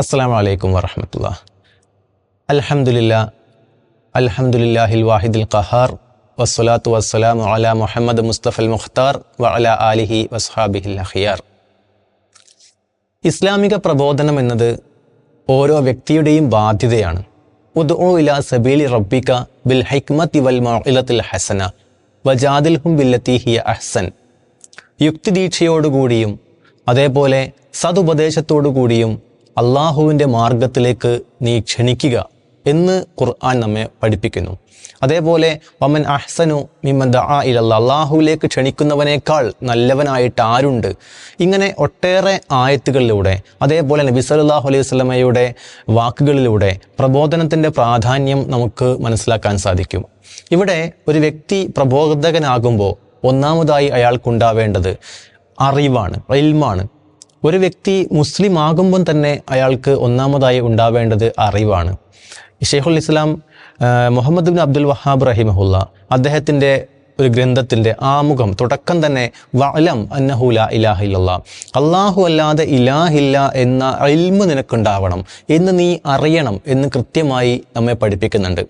അസ്സാം വലൈക്കും വറഹമത്തുള്ള. അലഹമുല്ല അൽഹംദുലില്ലാഹിൽ വാഹിദുൽ ഖഹാർ വസ്സലാത്തു വസ്സലാം അല മുഹമ്മദ് മുസ്തഫൽ മുഖ്താർ വ അല ആലിഹി വസ്ഹാബിഹിൽ അഖിയാർ. ഇസ്ലാമിക പ്രബോധനം എന്നത് ഓരോ വ്യക്തിയുടെയും ബാധ്യതയാണ്. ഉദ്ഉ ഇലാ സബീലി റബ്ബിക ബിൽ ഹൈക്മത്തി വൽ മൊഇലത്തിൽ ഹസന വജാദിൽഹും ബില്ലത്തി ഹിയ അഹ്സൻ. യുക്തിദീക്ഷയോടുകൂടിയും അതേപോലെ സതുപദേശത്തോടുകൂടിയും അള്ളാഹുവിന്റെ മാർഗത്തിലേക്ക് നീ ക്ഷണിക്കുക എന്ന് ഖുർആൻ നമ്മെ പഠിപ്പിക്കുന്നു. അതേപോലെ വമൻ അഹ്സനു മിമ്മൻ ദആ ഇല അള്ളാഹുവിലേക്ക് ക്ഷണിക്കുന്നവനേക്കാൾ നല്ലവനായിട്ട് ആരുണ്ട്? ഇങ്ങനെ ഒട്ടേറെ ആയത്തുകളിലൂടെ അതേപോലെ നബി സല്ലല്ലാഹു അലൈഹി സ്വലമയുടെ വാക്കുകളിലൂടെ പ്രബോധനത്തിന്റെ പ്രാധാന്യം നമുക്ക് മനസ്സിലാക്കാൻ സാധിക്കും. ഇവിടെ ഒരു വ്യക്തി പ്രബോധകനാകുമ്പോൾ ഒന്നാമതായി അയാൾക്കുണ്ടാവേണ്ടത് അറിവാണ് ഇൽമാണ്. ഒരു വ്യക്തി മുസ്ലിം ആകുമ്പം തന്നെ അയാൾക്ക് ഒന്നാമതായി ഉണ്ടാവേണ്ടത് അറിവാണ്. ഷെയ്ഖുൽ ഇസ്ലാം മുഹമ്മദ് ബിൻ അബ്ദുൽ വഹാബ് റഹിമഹുല്ല അദ്ദേഹത്തിന്റെ ഒരു ഗ്രന്ഥത്തിന്റെ ആമുഖം തുടക്കം തന്നെ വലം അന്നഹുല ലാ ഇലാഹ ഇല്ലല്ലാ. അള്ളാഹു അല്ലാതെ ഇലാഹില്ല എന്ന അൽമ നിനക്കുണ്ടാവണം എന്ന് നീ അറിയണം എന്ന് കൃത്യമായി നമ്മെ പഠിപ്പിക്കുന്നുണ്ട്.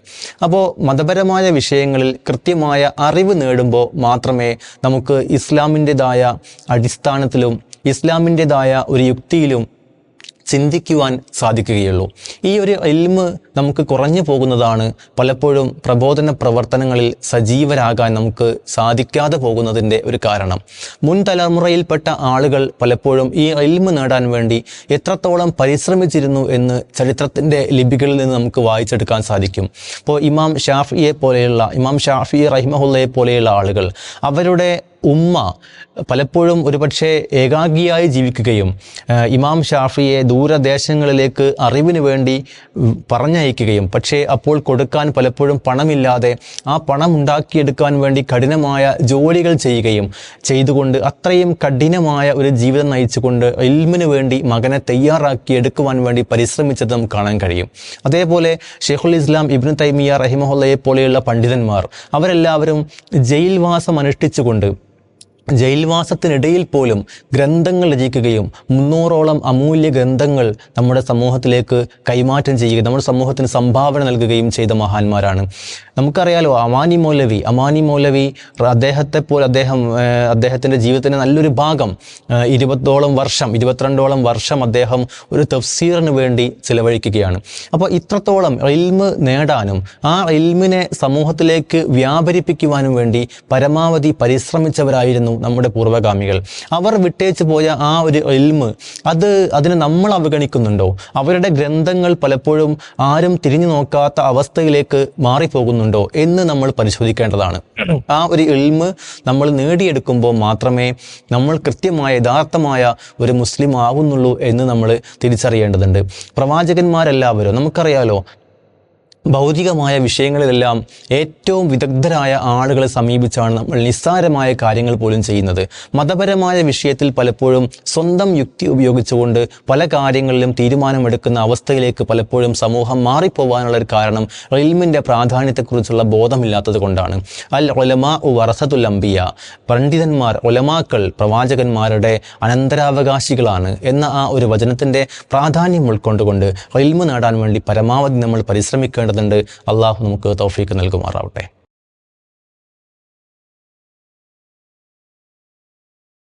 അപ്പോൾ മതപരമായ വിഷയങ്ങളിൽ കൃത്യമായ അറിവ് നേടുമ്പോൾ മാത്രമേ നമുക്ക് ഇസ്ലാമിന്റെതായ അടിസ്ഥാനത്തിലും ഇസ്ലാമിന്റെതായ ഒരു യുക്തിയിലും ചിന്തിക്കുവാൻ സാധിക്കുകയുള്ളൂ. ഈ ഒരു എൽമ് നമുക്ക് കുറഞ്ഞു പോകുന്നതാണ് പലപ്പോഴും പ്രബോധന പ്രവർത്തനങ്ങളിൽ സജീവരാകാൻ നമുക്ക് സാധിക്കാതെ പോകുന്നതിന്റെ ഒരു കാരണം. മുൻ തലമുറയിൽപ്പെട്ട ആളുകൾ പലപ്പോഴും ഈ എൽമ് നേടാൻ വേണ്ടി എത്രത്തോളം പരിശ്രമിച്ചിരുന്നു എന്ന് ചരിത്രത്തിന്റെ ലിപികളിൽ നിന്ന് നമുക്ക് വായിച്ചെടുക്കാൻ സാധിക്കും. ഇപ്പോൾ ഇമാം ഷാഫിയെ പോലെയുള്ള ഇമാം ഷാഫി റഹിമഹുല്ലയെ പോലെയുള്ള ആളുകൾ അവരുടെ ഉമ്മ പലപ്പോഴും ഒരുപക്ഷെ ഏകാഗിയായി ജീവിക്കുകയും ഇമാം ഷാഫിയെ ദൂരദേശങ്ങളിലേക്ക് അറിവിന് വേണ്ടി പറഞ്ഞയക്കുകയും പക്ഷേ അപ്പോൾ കൊടുക്കാൻ പലപ്പോഴും പണമില്ലാതെ ആ പണം ഉണ്ടാക്കിയെടുക്കാൻ വേണ്ടി കഠിനമായ ജോലികൾ ചെയ്യുകയും ചെയ്തുകൊണ്ട് അത്രയും കഠിനമായ ഒരു ജീവിതം നയിച്ചുകൊണ്ട് ഇൽമിന് വേണ്ടി മകനെ തയ്യാറാക്കി എടുക്കുവാൻ വേണ്ടി പരിശ്രമിച്ചത് കാണാൻ കഴിയും. അതേപോലെ ഷെയ്ഖുൽ ഇസ്ലാം ഇബ്നു തൈമിയ റഹിമഹുല്ലയെ പോലെയുള്ള പണ്ഡിതന്മാർ അവരെല്ലാവരും ജയിൽവാസം അനുഷ്ഠിച്ചുകൊണ്ട് ജയിൽവാസത്തിനിടയിൽ പോലും ഗ്രന്ഥങ്ങൾ രചിക്കുകയും മുന്നൂറോളം അമൂല്യ ഗ്രന്ഥങ്ങൾ നമ്മുടെ സമൂഹത്തിലേക്ക് കൈമാറ്റം ചെയ്യുകയും നമ്മുടെ സമൂഹത്തിന് സംഭാവന നൽകുകയും ചെയ്ത മഹാന്മാരാണ്. നമുക്കറിയാലോ അമാനി മൗലവി അമാനി മൗലവി അദ്ദേഹത്തെ പോലെ അദ്ദേഹം അദ്ദേഹത്തിന്റെ ജീവിതത്തിന്റെ നല്ലൊരു ഭാഗം ഇരുപത്തോളം വർഷം ഇരുപത്തിരണ്ടോളം വർഷം അദ്ദേഹം ഒരു തഫ്സീറിന് വേണ്ടി ചിലവഴിക്കുകയാണ്. അപ്പോൾ ഇത്രത്തോളം ഇൽമ് നേടാനും ആ ഇൽമിനെ സമൂഹത്തിലേക്ക് വ്യാപരിപ്പിക്കുവാനും വേണ്ടി പരമാവധി പരിശ്രമിച്ചവരായിരുന്നു നമ്മുടെ പൂർവഗാമികൾ. അവർ വിട്ടേച്ച് പോയ ആ ഒരു എൽമ് അത് അതിനെ നമ്മൾ അവഗണിക്കുന്നുണ്ടോ? അവരുടെ ഗ്രന്ഥങ്ങൾ പലപ്പോഴും ആരും തിരിഞ്ഞു നോക്കാത്ത അവസ്ഥയിലേക്ക് മാറിപ്പോകുന്നുണ്ടോ എന്ന് നമ്മൾ പരിശോധിക്കേണ്ടതാണ്. ആ ഒരു എൽമ് നമ്മൾ നേടിയെടുക്കുമ്പോൾ മാത്രമേ നമ്മൾ കൃത്യമായ യഥാർത്ഥമായ ഒരു മുസ്ലിം ആവുന്നുള്ളൂ എന്ന് നമ്മൾ തിരിച്ചറിയേണ്ടതുണ്ട്. പ്രവാചകന്മാരെല്ലാവരും നമുക്കറിയാലോ ഭൗതികമായ വിഷയങ്ങളിലെല്ലാം ഏറ്റവും വിദഗ്ധരായ ആളുകളെ സമീപിച്ചാണ് നമ്മൾ നിസ്സാരമായ കാര്യങ്ങൾ പോലും ചെയ്യുന്നത്. മതപരമായ വിഷയത്തിൽ പലപ്പോഴും സ്വന്തം യുക്തി ഉപയോഗിച്ചുകൊണ്ട് പല കാര്യങ്ങളിലും തീരുമാനമെടുക്കുന്ന അവസ്ഥയിലേക്ക് പലപ്പോഴും സമൂഹം മാറിപ്പോവാനുള്ള ഒരു കാരണം റിൽമിന്റെ പ്രാധാന്യത്തെക്കുറിച്ചുള്ള ബോധമില്ലാത്തത് കൊണ്ടാണ്. അൽ ഒലമാ ഉ വറസത്തുൽ അംബിയ പണ്ഡിതന്മാർ ഒലമാക്കൾ പ്രവാചകന്മാരുടെ അനന്തരാവകാശികളാണ് എന്ന ആ ഒരു വചനത്തിന്റെ പ്രാധാന്യം ഉൾക്കൊണ്ടുകൊണ്ട് റിൽമ് നേടാൻ വേണ്ടി പരമാവധി നമ്മൾ പരിശ്രമിക്കേണ്ടതുണ്ട് അള്ളാഹു നമുക്ക് തൗഫീക്ക് നൽകുമാറാവട്ടെ.